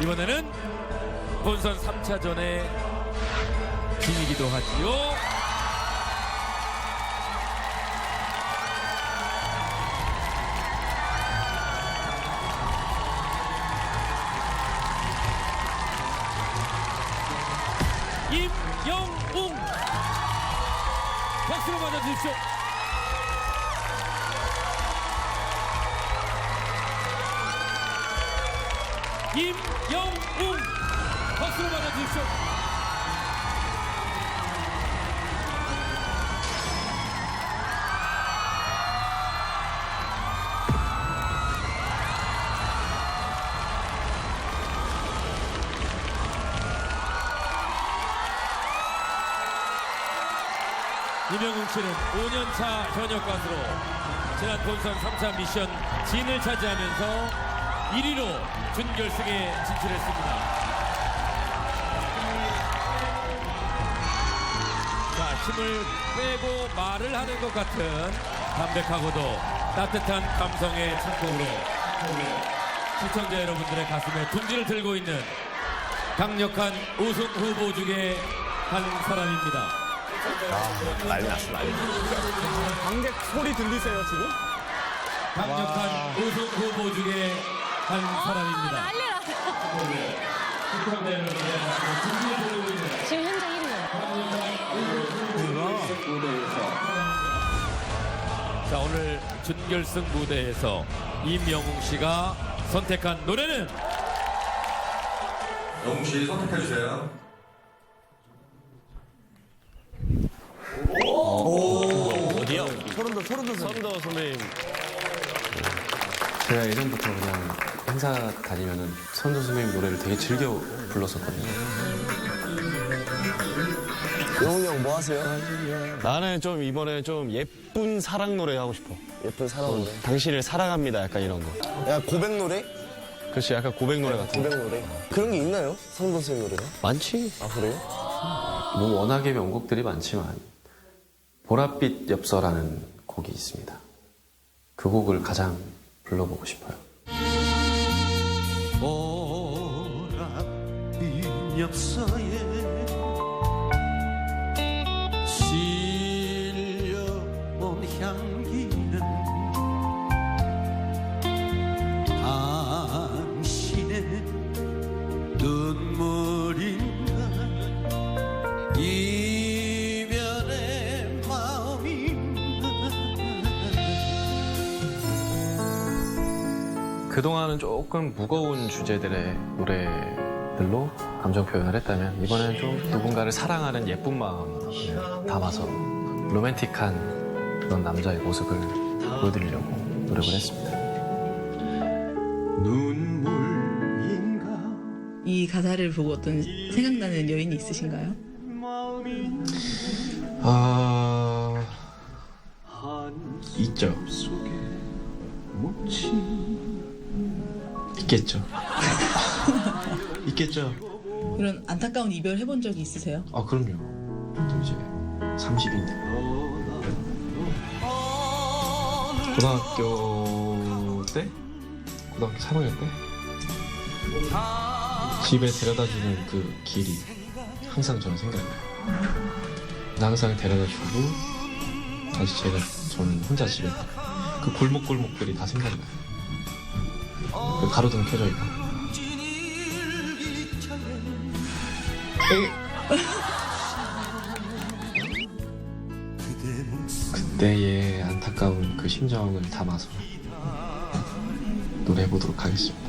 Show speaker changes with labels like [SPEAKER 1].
[SPEAKER 1] 이번에는 본선 3차전의 진이기도 하지요. 임영웅 박수로 맞아주십시오. 임영웅 박수로 맞아주십시오. 임영웅 씨는 5년차 현역 가수로 지난 본선 3차 미션 진을 차지하면서 1위로 준결승에 진출했습니다. 자, 힘을 빼고 말을 하는 것 같은 담백하고도 따뜻한 감성의 창법으로 시청자 여러분들의 가슴에 둥지를 들고 있는 강력한 우승 후보 중에 한 사람입니다.
[SPEAKER 2] 난리 났어, 난리 났어.
[SPEAKER 3] 관객 소리 들리세요 지금?
[SPEAKER 1] 강력한 우승 후보 중에 한 사람입니다. 여러분들의 가슴에 둥지를 들고 있는
[SPEAKER 4] 지금 현재 1위예요.
[SPEAKER 1] 자 오늘 준결승 무대에서 임영웅 씨가 선택한 노래는
[SPEAKER 5] 영웅 씨 선택해 주세요.
[SPEAKER 2] 어디야?
[SPEAKER 3] 소름 돋 소름 돋
[SPEAKER 2] 선도 선배님.
[SPEAKER 6] 제가 예전부터 그냥 행사 다니면은 선도 선배님 노래를 되게 즐겨 불렀었거든요.
[SPEAKER 3] 영훈이 형 뭐 하세요?
[SPEAKER 2] 나는 좀 이번에 좀 예쁜 사랑 노래 하고 싶어.
[SPEAKER 3] 예쁜 사랑 노래
[SPEAKER 2] 당신을 사랑합니다. 약간 이런 거.
[SPEAKER 3] 야 고백 노래?
[SPEAKER 2] 그렇지, 약간 고백 노래 같은 거.
[SPEAKER 3] 고백 노래 그런 게 있나요? 선도생 노래가?
[SPEAKER 2] 많지?
[SPEAKER 3] 아 그래요?
[SPEAKER 6] 뭐 워낙에 명곡들이 많지만 보랏빛 엽서라는 곡이 있습니다. 그 곡을 가장 불러보고 싶어요.
[SPEAKER 7] 보랏빛 엽서에
[SPEAKER 6] 그동안은 조금 무거운 주제들의 노래들로 감정 표현을 했다면 이번에는 좀 누군가를 사랑하는 예쁜 마음을 담아서 로맨틱한 그런 남자의 모습을 보여드리려고 노력을 했습니다.
[SPEAKER 7] 눈물인가
[SPEAKER 8] 이 가사를 보고 어떤 생각나는 여인이 있으신가요?
[SPEAKER 6] 아 있죠. 있겠죠. 있겠죠.
[SPEAKER 8] 이런 안타까운 이별 해본 적이 있으세요?
[SPEAKER 6] 아 그럼요. 또 이제 30인데. 고등학교 때? 고등학교 3학년 때? 집에 데려다주는 그 길이 항상 저는 생각나요. 항상 데려다주고 다시 제가 저는 혼자 집에 가. 그 골목골목들이 다 생각나요. 그 가로등 켜져 있고. 그때의 안타까운 그 심정을 담아서 노래해 보도록 하겠습니다.